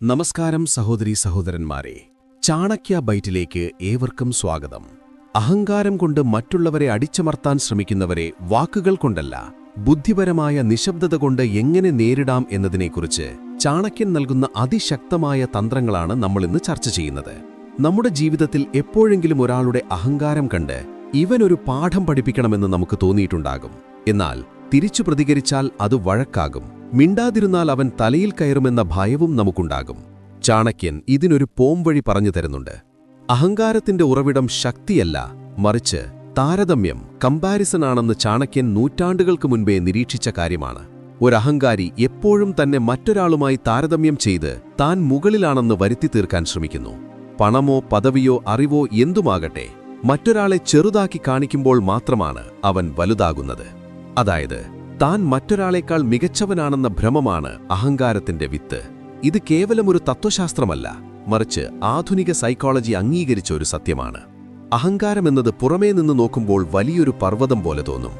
നമസ്കാരം സഹോദരി സഹോദരന്മാരെ. ചാണക്യ ബൈറ്റിലേക്ക് ഏവർക്കും സ്വാഗതം. അഹങ്കാരം കൊണ്ട് മറ്റുള്ളവരെ അടിച്ചമർത്താൻ ശ്രമിക്കുന്നവരെ വാക്കുകൾ കൊണ്ടല്ല ബുദ്ധിപരമായ നിശബ്ദത കൊണ്ട് എങ്ങനെ നേരിടാം എന്നതിനെക്കുറിച്ച് ചാണക്യൻ നൽകുന്ന അതിശക്തമായ തന്ത്രങ്ങളാണ് നമ്മളിന്ന് ചർച്ച ചെയ്യുന്നത്. നമ്മുടെ ജീവിതത്തിൽ എപ്പോഴെങ്കിലും ഒരാളുടെ അഹങ്കാരം കണ്ട് ഇവനൊരു പാഠം പഠിപ്പിക്കണമെന്ന് നമുക്ക് തോന്നിയിട്ടുണ്ടാകും. എന്നാൽ തിരിച്ചു പ്രതികരിച്ചാൽ അത് വഴക്കാകും. മിണ്ടാതിരുന്നാൽ അവൻ തലയിൽ കയറുമെന്ന ഭയവും നമുക്കുണ്ടാകും. ചാണക്യൻ ഇതിനൊരു പോംവഴി പറഞ്ഞു തരുന്നുണ്ട്. അഹങ്കാരത്തിന്റെ ഉറവിടം ശക്തിയല്ല മറിച്ച് താരതമ്യം കമ്പാരിസൺ ആണെന്ന് ചാണക്യൻ നൂറ്റാണ്ടുകൾക്ക് മുൻപേ നിരീക്ഷിച്ച കാര്യമാണ്. ഒരഹങ്കാരി എപ്പോഴും തന്നെ മറ്റൊരാളുമായി താരതമ്യം ചെയ്ത് താൻ മുകളിലാണെന്ന് വരുത്തി തീർക്കാൻ ശ്രമിക്കുന്നു. പണമോ പദവിയോ അറിവോ എന്തുമാകട്ടെ മറ്റൊരാളെ ചെറുതാക്കി കാണിക്കുമ്പോൾ മാത്രമാണ് അവൻ വലുതാകുന്നത്. അതായത് താൻ മറ്റൊരാളേക്കാൾ മികച്ചവനാണെന്ന ഭ്രമമാണ് അഹങ്കാരത്തിന്റെ വിത്ത്. ഇത് കേവലം ഒരു തത്വശാസ്ത്രമല്ല മറിച്ച് ആധുനിക സൈക്കോളജി അംഗീകരിച്ച ഒരു സത്യമാണ്. അഹങ്കാരമെന്നത് പുറമേ നിന്ന് നോക്കുമ്പോൾ വലിയൊരു പർവതം പോലെ തോന്നും.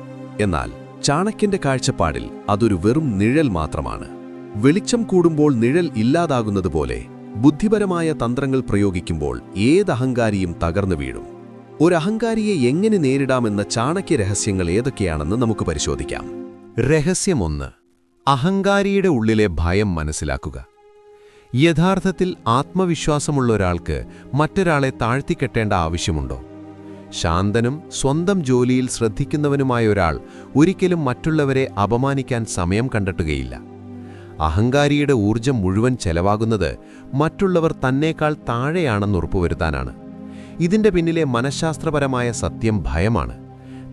എന്നാൽ ചാണക്യന്റെ കാഴ്ചപ്പാടിൽ അതൊരു വെറും നിഴൽ മാത്രമാണ്. വെളിച്ചം കൂടുമ്പോൾ നിഴൽ ഇല്ലാതാകുന്നതുപോലെ ബുദ്ധിപരമായ തന്ത്രങ്ങൾ പ്രയോഗിക്കുമ്പോൾ ഏതഹങ്കാരിയും തകർന്നു വീഴും. ഒരഹങ്കാരിയെ എങ്ങനെ നേരിടാമെന്ന ചാണക്യ രഹസ്യങ്ങൾ ഏതൊക്കെയാണെന്ന് നമുക്ക് പരിശോധിക്കാം. രഹസ്യമൊന്ന്. അഹങ്കാരിയുടെ ഉള്ളിലെ ഭയം മനസ്സിലാക്കുക. യഥാർത്ഥത്തിൽ ആത്മവിശ്വാസമുള്ള ഒരാൾക്ക് മറ്റൊരാളെ താഴ്ത്തിക്കെട്ടേണ്ട ആവശ്യമുണ്ടോ? ശാന്തനും സ്വന്തം ജോലിയിൽ ശ്രദ്ധിക്കുന്നവനുമായ ഒരാൾ ഒരിക്കലും മറ്റുള്ളവരെ അപമാനിക്കാൻ സമയം കണ്ടെത്തുകയില്ല. അഹങ്കാരിയുടെ ഊർജം മുഴുവൻ ചെലവാകുന്നത് മറ്റുള്ളവർ തന്നേക്കാൾ താഴെയാണെന്ന് ഉറപ്പുവരുത്താനാണ്. ഇതിന്റെ പിന്നിലെ മനഃശാസ്ത്രപരമായ സത്യം ഭയമാണ്.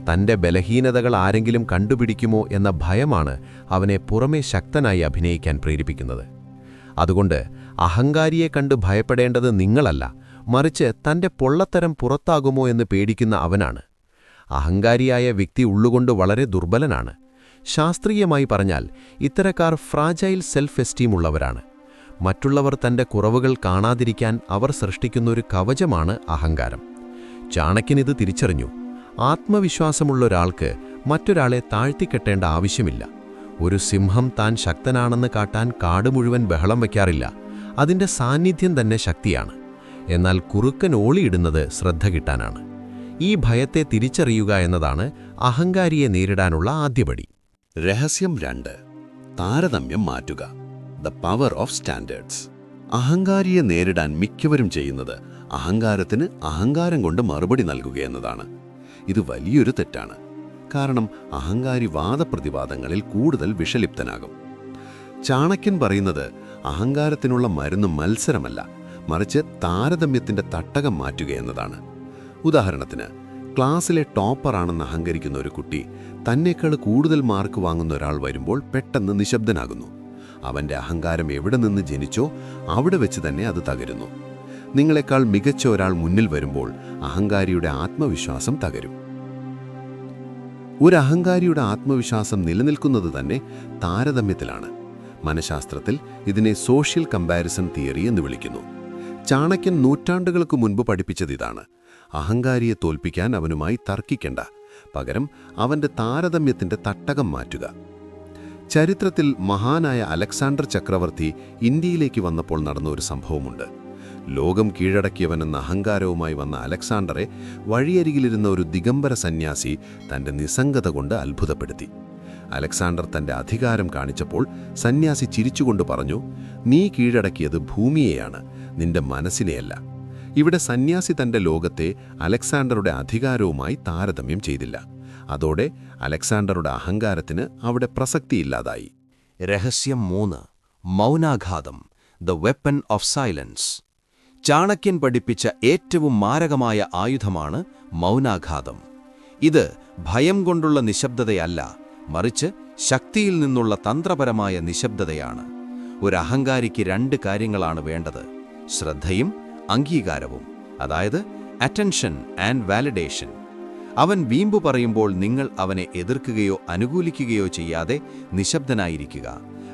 തന്റെ ബലഹീനതകൾ ആരെങ്കിലും കണ്ടുപിടിക്കുമോ എന്ന ഭയമാണ് അവനെ പുറമേ ശക്തനായി അഭിനയിക്കാൻ പ്രേരിപ്പിക്കുന്നത്. അതുകൊണ്ട് അഹങ്കാരിയെ കണ്ട് ഭയപ്പെടേണ്ടത് നിങ്ങളല്ല മറിച്ച് തന്റെ പൊള്ളത്തരം പുറത്താകുമോ എന്ന് പേടിക്കുന്ന അവനാണ്. അഹങ്കാരിയായ വ്യക്തി ഉള്ളുകൊണ്ട് വളരെ ദുർബലനാണ്. ശാസ്ത്രീയമായി പറഞ്ഞാൽ ഇത്തരക്കാർ ഫ്രാജൈൽ സെൽഫ് എസ്റ്റീം ഉള്ളവരാണ്. മറ്റുള്ളവർ തന്റെ കുറവുകൾ കാണാതിരിക്കാൻ അവർ സൃഷ്ടിക്കുന്ന ഒരു കവചമാണ് അഹങ്കാരം. ചാണക്യനിത് തിരിച്ചറിഞ്ഞു. ആത്മവിശ്വാസമുള്ള ഒരാൾക്ക് മറ്റൊരാളെ താഴ്ത്തിക്കെട്ടേണ്ട ആവശ്യമില്ല. ഒരു സിംഹം താൻ ശക്തനാണെന്ന് കാട്ടാൻ കാട് മുഴുവൻ ബഹളം വയ്ക്കാറില്ല. അതിന്റെ സാന്നിധ്യം തന്നെ ശക്തിയാണ്. എന്നാൽ കുറുക്കൻ ഓളിയിടുന്നത് ശ്രദ്ധ കിട്ടാനാണ്. ഈ ഭയത്തെ തിരിച്ചറിയുക എന്നതാണ് അഹങ്കാരിയെ നേരിടാനുള്ള ആദ്യപടി. രഹസ്യം രണ്ട്. താരതമ്യം മാറ്റുക. ദ പവർ ഓഫ് സ്റ്റാൻഡേർഡ്സ് അഹങ്കാരിയെ നേരിടാൻ മിക്കവരും ചെയ്യുന്നത് അഹങ്കാരത്തിന് അഹങ്കാരം കൊണ്ട് മറുപടി നൽകുക എന്നതാണ്. ഇത് വലിയൊരു തെറ്റാണ്. കാരണം അഹങ്കാരി വാദപ്രതിവാദങ്ങളിൽ കൂടുതൽ വിഷലിപ്തനാകും. ചാണക്യൻ പറയുന്നത് അഹങ്കാരത്തിനുള്ള മരുന്ന് മത്സരമല്ല മറിച്ച് താരതമ്യത്തിന്റെ തട്ടകം മാറ്റുക എന്നതാണ്. ഉദാഹരണത്തിന് ക്ലാസ്സിലെ ടോപ്പറാണെന്ന് അഹങ്കരിക്കുന്ന ഒരു കുട്ടി തന്നേക്കാൾ കൂടുതൽ മാർക്ക് വാങ്ങുന്ന ഒരാൾ വരുമ്പോൾ പെട്ടെന്ന് നിശബ്ദനാകുന്നു. അവന്റെ അഹങ്കാരം എവിടെ നിന്ന് ജനിച്ചോ അവിടെ വെച്ച് തന്നെ അത് തകരുന്നു. നിങ്ങളെക്കാൾ മികച്ച ഒരാൾ മുന്നിൽ വരുമ്പോൾ അഹങ്കാരിയുടെ ആത്മവിശ്വാസം തകരും. ഒരു അഹങ്കാരിയുടെ ആത്മവിശ്വാസം നിലനിൽക്കുന്നത് തന്നെ താരതമ്യത്തിലാണ്. മനഃശാസ്ത്രത്തിൽ ഇതിനെ സോഷ്യൽ കമ്പാരിസൺ തിയറി എന്ന് വിളിക്കുന്നു. ചാണക്യൻ നൂറ്റാണ്ടുകൾക്ക് മുൻപ് പഠിപ്പിച്ചത് ഇതാണ്. അഹങ്കാരിയെ തോൽപ്പിക്കാൻ അവനുമായി തർക്കിക്കണ്ട. പകരം അവന്റെ താരതമ്യത്തിന്റെ തട്ടകം മാറ്റുക. ചരിത്രത്തിൽ മഹാനായ അലക്സാണ്ടർ ചക്രവർത്തി ഇന്ത്യയിലേക്ക് വന്നപ്പോൾ നടന്ന ഒരു സംഭവമുണ്ട്. ലോകം കീഴടക്കിയവനെന്ന അഹങ്കാരവുമായി വന്ന അലക്സാണ്ടറെ വഴിയരികിലിരുന്ന ഒരു ദിഗംബര സന്യാസി തന്റെ നിസ്സംഗത കൊണ്ട് അത്ഭുതപ്പെടുത്തി. അലക്സാണ്ടർ തന്റെ അധികാരം കാണിച്ചപ്പോൾ സന്യാസി ചിരിച്ചുകൊണ്ട് പറഞ്ഞു നീ കീഴടക്കിയത് ഭൂമിയെയാണ് നിന്റെ മനസ്സിനെയല്ല. ഇവിടെ സന്യാസി തന്റെ ലോകത്തെ അലക്സാണ്ടറുടെ അധികാരവുമായി താരതമ്യം ചെയ്തില്ല. അതോടെ അലക്സാണ്ടറുടെ അഹങ്കാരത്തിന് അവിടെ പ്രസക്തിയില്ലാതായി. രഹസ്യം മൂന്ന്. മൗനാഘാതം. The weapon of silence. Chanakyan പഠിപ്പിച്ച ഏറ്റവും മാരകമായ ആയുധമാണ് മൗനാഘാതം. ഇത് ഭയം കൊണ്ടുള്ള നിശബ്ദതയല്ല മറിച്ച് ശക്തിയിൽ നിന്നുള്ള തന്ത്രപരമായ നിശബ്ദതയാണ്. ഒരു അഹങ്കാരിക്ക് രണ്ട് കാര്യങ്ങളാണ് വേണ്ടത് ശ്രദ്ധയും അംഗീകാരവും അതായത് അറ്റൻഷൻ ആൻഡ് വാലിഡേഷൻ അവൻ വീമ്പു പറയുമ്പോൾ നിങ്ങൾ അവനെ എതിർക്കുകയോ അനുകൂലിക്കുകയോ ചെയ്യാതെ നിശബ്ദനായിരിക്കുക.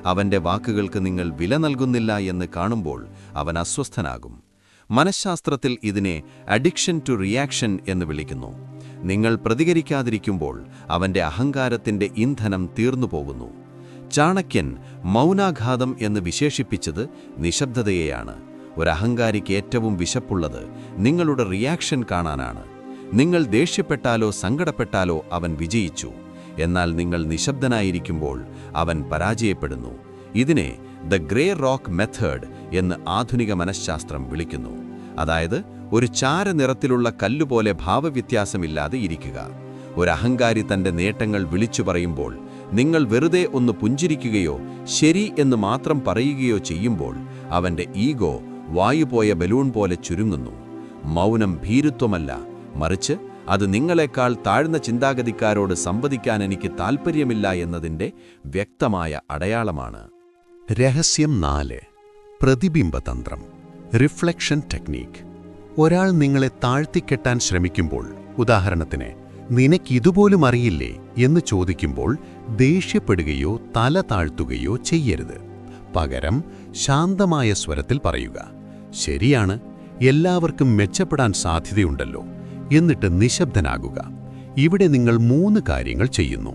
അവന്റെ വാക്കുകൾക്ക് നിങ്ങൾ വില നൽകുന്നില്ല എന്ന് കാണുമ്പോൾ അവൻ അസ്വസ്ഥനാകും. മനഃശാസ്ത്രത്തിൽ ഇതിനെ അഡിക്ഷൻ ടു റിയാക്ഷൻ എന്ന് വിളിക്കുന്നു. നിങ്ങൾ പ്രതികരിക്കാതിരിക്കുമ്പോൾ അവന്റെ അഹങ്കാരത്തിന്റെ ഇന്ധനം തീർന്നുപോകുന്നു. ചാണക്യൻ മൗനാഘാതം എന്ന് വിശേഷിപ്പിച്ചത് നിശബ്ദതയെയാണ്. ഒരഹങ്കാരിക്ക് ഏറ്റവും വിശപ്പുള്ളത് നിങ്ങളുടെ റിയാക്ഷൻ കാണാനാണ്. നിങ്ങൾ ദേഷ്യപ്പെട്ടാലോ സങ്കടപ്പെട്ടാലോ അവൻ വിജയിച്ചു. എന്നാൽ നിങ്ങൾ നിശബ്ദനായിരിക്കുമ്പോൾ അവൻ പരാജയപ്പെടുന്നു. ഇതിനെ ദ ഗ്രേ റോക്ക് മെത്തേഡ് എന്ന് ആധുനിക മനഃശാസ്ത്രം വിളിക്കുന്നു. അതായത് ഒരു ചാരനിറത്തിലുള്ള കല്ലുപോലെ ഭാവവ്യത്യാസമില്ലാതെ ഇരിക്കുക. ഒരു അഹങ്കാരി തന്റെ നേട്ടങ്ങൾ വിളിച്ചു പറയുമ്പോൾ നിങ്ങൾ വെറുതെ ഒന്ന് പുഞ്ചിരിക്കുകയോ ശരി എന്ന് മാത്രം പറയുകയോ ചെയ്യുമ്പോൾ അവന്റെ ഈഗോ വായുപോയ ബലൂൺ പോലെ ചുരുങ്ങുന്നു. മൗനം ഭീരുത്വമല്ല. മറിച്ച് അത് നിങ്ങളെക്കാൾ താഴ്ന്ന ചിന്താഗതിക്കാരോട് സംവദിക്കാൻ എനിക്ക് താൽപ്പര്യമില്ല എന്നതിന്റെ വ്യക്തമായ അടയാളമാണ്. രഹസ്യം നാല്. പ്രതിബിംബതന്ത്രം. റിഫ്ലക്ഷൻ ടെക്നീക്ക് ഒരാൾ നിങ്ങളെ താഴ്ത്തിക്കെട്ടാൻ ശ്രമിക്കുമ്പോൾ ഉദാഹരണത്തിന് നിനക്കിതുപോലും അറിയില്ലേ? എന്ന് ചോദിക്കുമ്പോൾ ദേഷ്യപ്പെടുകയോ തല താഴ്ത്തുകയോ ചെയ്യരുത്. പകരം ശാന്തമായ സ്വരത്തിൽ പറയുക ശരിയാണ് എല്ലാവർക്കും മെച്ചപ്പെടാൻ സാധ്യതയുണ്ടല്ലോ എന്നിട്ട് നിശബ്ദനാകുക. ഇവിടെ നിങ്ങൾ മൂന്ന് കാര്യങ്ങൾ ചെയ്യുന്നു.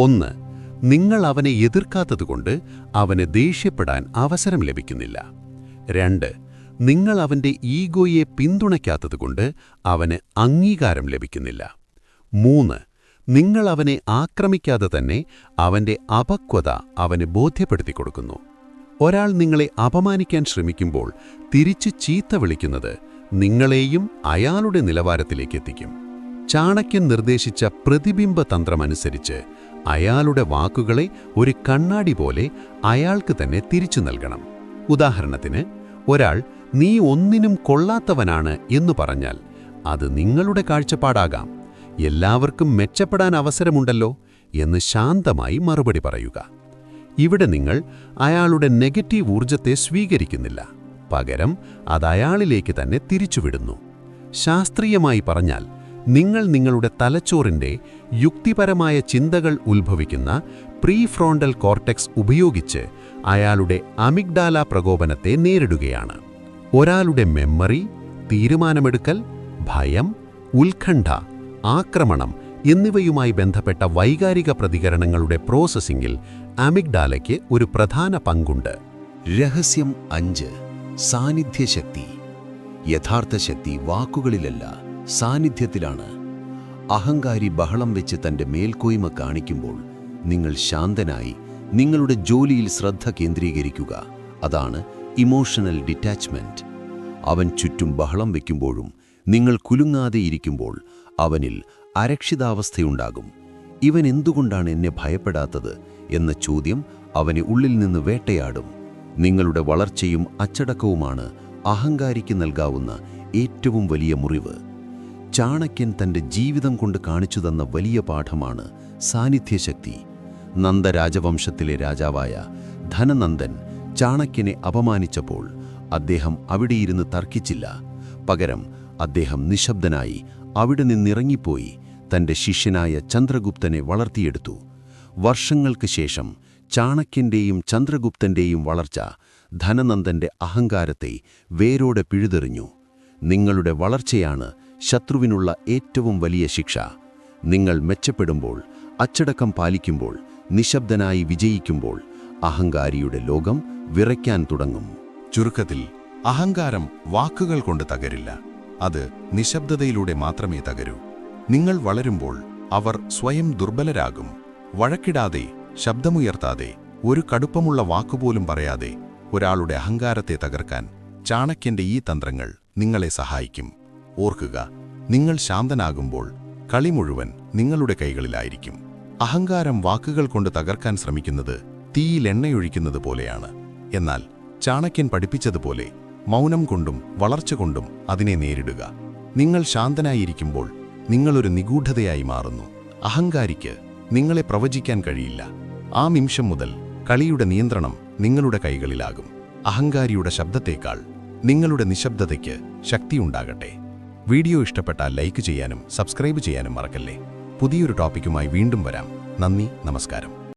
ഒന്ന് നിങ്ങൾ അവനെ എതിർക്കാത്തതുകൊണ്ട് അവന് ദേഷ്യപ്പെടാൻ അവസരം ലഭിക്കുന്നില്ല. രണ്ട് നിങ്ങൾ അവന്റെ ഈഗോയെ പിന്തുണയ്ക്കാത്തതുകൊണ്ട് അവന് അംഗീകാരം ലഭിക്കുന്നില്ല. മൂന്ന് നിങ്ങൾ അവനെ ആക്രമിക്കാതെ തന്നെ അവന്റെ അപക്വത അവന് ബോധ്യപ്പെടുത്തി കൊടുക്കുന്നു. ഒരാൾ നിങ്ങളെ അപമാനിക്കാൻ ശ്രമിക്കുമ്പോൾ തിരിച്ചു ചീത്ത വിളിക്കുന്നത് നിങ്ങളെയും അയാളുടെ നിലവാരത്തിലേക്ക് എത്തിക്കും. ചാണക്യൻ നിർദ്ദേശിച്ച പ്രതിബിംബ തന്ത്രമനുസരിച്ച് അയാളുടെ വാക്കുകളെ ഒരു കണ്ണാടി പോലെ അയാൾക്ക് തന്നെ തിരിച്ചു നൽകണം. ഉദാഹരണത്തിന് ഒരാൾ നീ ഒന്നിനും കൊള്ളാത്തവനാണ് എന്ന് പറഞ്ഞാൽ അത് നിങ്ങളുടെ കാഴ്ചപ്പാടാകാം. എല്ലാവർക്കും മെച്ചപ്പെടാൻ അവസരമുണ്ടല്ലോ എന്ന് ശാന്തമായി മറുപടി പറയുക. ഇവിടെ നിങ്ങൾ അയാളുടെ നെഗറ്റീവ് ഊർജത്തെ സ്വീകരിക്കുന്നില്ല. പകരം അത് തന്നെ തിരിച്ചുവിടുന്നു. ശാസ്ത്രീയമായി പറഞ്ഞാൽ നിങ്ങൾ നിങ്ങളുടെ തലച്ചോറിന്റെ യുക്തിപരമായ ചിന്തകൾ ഉത്ഭവിക്കുന്ന പ്രീ ഫ്രോണ്ടൽ കോർട്ടെക്സ് ഉപയോഗിച്ച് അയാളുടെ അമിഗ്ഡാല പ്രകോപനത്തെ നേരിടുകയാണ്. ഒരാളുടെ മെമ്മറി തീരുമാനമെടുക്കൽ ഭയം ഉത്കണ്ഠ ആക്രമണം എന്നിവയുമായി ബന്ധപ്പെട്ട വൈകാരിക പ്രതികരണങ്ങളുടെ പ്രോസസ്സിംഗിൽ അമിഗ്ഡാലയ്ക്ക് ഒരു പ്രധാന പങ്കുണ്ട്. രഹസ്യം അഞ്ച്. സാന്നിധ്യശക്തി. യഥാർത്ഥ ശക്തി വാക്കുകളിലല്ല. സാന്നിധ്യത്തിലാണ്. അഹങ്കാരി ബഹളം വെച്ച് തന്റെ മേൽക്കോയ്മ കാണിക്കുമ്പോൾ നിങ്ങൾ ശാന്തനായി നിങ്ങളുടെ ജോലിയിൽ ശ്രദ്ധ കേന്ദ്രീകരിക്കുക. അതാണ് ഇമോഷണൽ ഡിറ്റാച്ച്മെന്റ് അവൻ ചുറ്റും ബഹളം വയ്ക്കുമ്പോഴും നിങ്ങൾ കുലുങ്ങാതെ ഇരിക്കുമ്പോൾ അവനിൽ അരക്ഷിതാവസ്ഥയുണ്ടാകും. ഇവൻ എന്തുകൊണ്ടാണ് എന്നെ ഭയപ്പെടാത്തത് എന്ന ചോദ്യം അവനെ ഉള്ളിൽ നിന്ന് വേട്ടയാടും. നിങ്ങളുടെ വളർച്ചയും അച്ചടക്കവുമാണ് അഹങ്കാരിക്ക് നൽകാവുന്ന ഏറ്റവും വലിയ മുറിവ്. ചാണക്യൻ തന്റെ ജീവിതം കൊണ്ട് കാണിച്ചു തന്ന വലിയ പാഠമാണ് സാന്നിധ്യശക്തി. നന്ദരാജവംശത്തിലെ രാജാവായ ധനനന്ദൻ ചാണക്യനെ അപമാനിച്ചപ്പോൾ അദ്ദേഹം അവിടെയിരുന്ന് തർക്കിച്ചില്ല. പകരം അദ്ദേഹം നിശബ്ദനായി അവിടെ നിന്നിറങ്ങിപ്പോയി തന്റെ ശിഷ്യനായ ചന്ദ്രഗുപ്തനെ വളർത്തിയെടുത്തു. വർഷങ്ങൾക്ക് ശേഷം ചാണക്യന്റെയും ചന്ദ്രഗുപ്തന്റെയും വളർച്ച ധനനന്ദന്റെ അഹങ്കാരത്തെ വേരോടെ പിഴുതെറിഞ്ഞു. നിങ്ങളുടെ വളർച്ചയാണ് ശത്രുവിനുള്ള ഏറ്റവും വലിയ ശിക്ഷ. നിങ്ങൾ മെച്ചപ്പെടുമ്പോൾ അച്ചടക്കം പാലിക്കുമ്പോൾ നിശബ്ദനായി വിജയിക്കുമ്പോൾ അഹങ്കാരിയുടെ ലോകം വിറയ്ക്കാൻ തുടങ്ങും. ചുരുക്കത്തിൽ അഹങ്കാരം വാക്കുകൾ കൊണ്ട് തകരില്ല. അത് നിശബ്ദതയിലൂടെ മാത്രമേ തകരൂ. നിങ്ങൾ വളരുമ്പോൾ അവർ സ്വയം ദുർബലരാകും. വഴക്കിടാതെ ശബ്ദമുയർത്താതെ ഒരു കടുപ്പമുള്ള വാക്കുപോലും പറയാതെ ഒരാളുടെ അഹങ്കാരത്തെ തകർക്കാൻ ചാണക്യന്റെ ഈ തന്ത്രങ്ങൾ നിങ്ങളെ സഹായിക്കും. ഓർക്കുക നിങ്ങൾ ശാന്തനാകുമ്പോൾ കളി മുഴുവൻ നിങ്ങളുടെ കൈകളിലായിരിക്കും. അഹങ്കാരം വാക്കുകൾ കൊണ്ട് തകർക്കാൻ ശ്രമിക്കുന്നത് തീയിൽ എണ്ണയൊഴിക്കുന്നത് പോലെയാണ്. എന്നാൽ ചാണക്യൻ പഠിപ്പിച്ചതുപോലെ മൗനം കൊണ്ടും വളർച്ച കൊണ്ടും അതിനെ നേരിടുക. നിങ്ങൾ ശാന്തനായിരിക്കുമ്പോൾ നിങ്ങളൊരു നിഗൂഢതയായി മാറുന്നു. അഹങ്കാരിക്ക് നിങ്ങളെ പ്രവചിക്കാൻ കഴിയില്ല. ആ നിമിഷം മുതൽ കളിയുടെ നിയന്ത്രണം നിങ്ങളുടെ കൈകളിലാകും. അഹങ്കാരിയുടെ ശബ്ദത്തേക്കാൾ നിങ്ങളുടെ നിശബ്ദതയ്ക്ക് ശക്തിയുണ്ടാകട്ടെ. വീഡിയോ ഇഷ്ടപ്പെട്ടാൽ ലൈക്ക് ചെയ്യാനും സബ്സ്ക്രൈബ് ചെയ്യാനും മറക്കല്ലേ. പുതിയൊരു ടോപ്പിക്കുമായി വീണ്ടും വരാം. നന്ദി നമസ്കാരം.